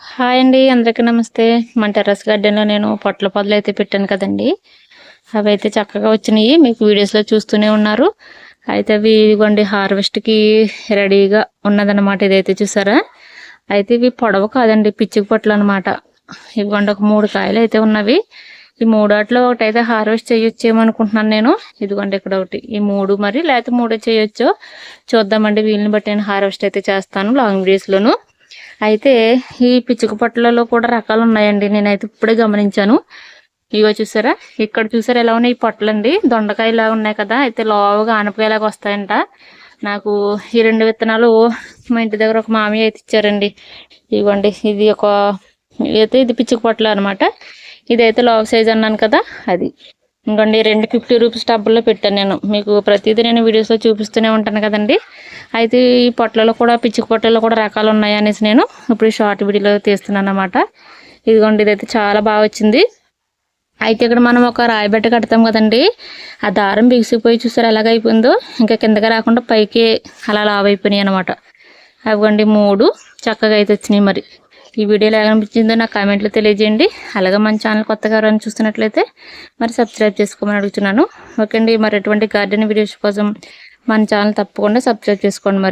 Hi అండి అందరికీ నమస్తే. మన టెర్రస్ గార్డెన్లో నేను పొట్ల పొదలు అయితే పెట్టాను కదండి. అవి అయితే చక్కగా వచ్చినాయి మీకు వీడియోస్లో చూస్తూనే ఉన్నారు. అయితే అవి ఇదిగోండి హార్వెస్ట్కి రెడీగా ఉన్నదన్నమాట ఇదైతే చూసారా. అయితే ఇవి పొడవు కాదండి పిచ్చికి పొట్లు అనమాట ఇదిగోండి ఒక మూడు కాయలు అయితే ఉన్నవి. ఈ మూడాట్లో ఒకటి అయితే హార్వెస్ట్ చేయొచ్చేమో అనుకుంటున్నాను నేను. ఇదిగోండి ఇక్కడ ఒకటి. ఈ మూడు మరి లేకపోతే మూడు చేయొచ్చు చూద్దామండి. వీళ్ళని బట్టి నేను హార్వెస్ట్ అయితే చేస్తాను లాంగ్ వీడియోస్లోను. అయితే ఈ పిచ్చుక పొట్లలో కూడా రకాలు ఉన్నాయండి. నేనైతే ఇప్పుడే గమనించాను. ఇగో చూసారా? ఇక్కడ చూసారా ఎలా ఉన్నాయి ఈ పొట్లండి? దొండకాయలా ఉన్నాయి కదా? అయితే లోవుగా ఆనపకాయలాగా వస్తాయంట. నాకు ఈ రెండు విత్తనాలు మా ఇంటి దగ్గర ఒక మామయ్య అయితే ఇచ్చారండి. ఇవ్వండి. ఇది ఒక అయితే ఇది పిచ్చుక పొట్ల అనమాట ఇదైతే లోవ సైజ్ అన్నాను కదా అది. ఇంకోండి రెండు ఫిఫ్టీ రూపీస్ టబ్బుల్లో పెట్టాను నేను. మీకు ప్రతిదీ నేను వీడియోస్లో చూపిస్తూనే ఉంటాను కదండి. అయితే ఈ పొట్లలో కూడా పిచ్చి పొట్టలలో కూడా రకాలు ఉన్నాయి అనేసి నేను ఇప్పుడు షార్ట్ వీడియోలో తీస్తున్నాను అనమాట ఇదిగోండి ఇదైతే చాలా బాగా వచ్చింది. అయితే ఇక్కడ మనం ఒక రాయిబెట్ట కడతాం కదండి. ఆ దారం బిగిసిపోయి చూసారు ఎలాగైపోయిందో ఇంకా కిందకి రాకుండా పైకి అలా లావైపోయినాయి అనమాట అవిగోండి మూడు చక్కగా అయితే వచ్చినాయి మరి. ఈ వీడియో ఎలా అనిపించిందో నాకు కామెంట్లో తెలియజేయండి. అలాగే మన ఛానల్ కొత్తగా ఎవరైనా చూస్తున్నట్లయితే మరి సబ్స్క్రైబ్ చేసుకోమని అడుగుతున్నాను. ఓకే అండి మరి ఎటువంటి గార్డెన్ వీడియోస్ కోసం మన ఛానల్ తప్పకుండా సబ్స్క్రైబ్ చేసుకోండి మరి.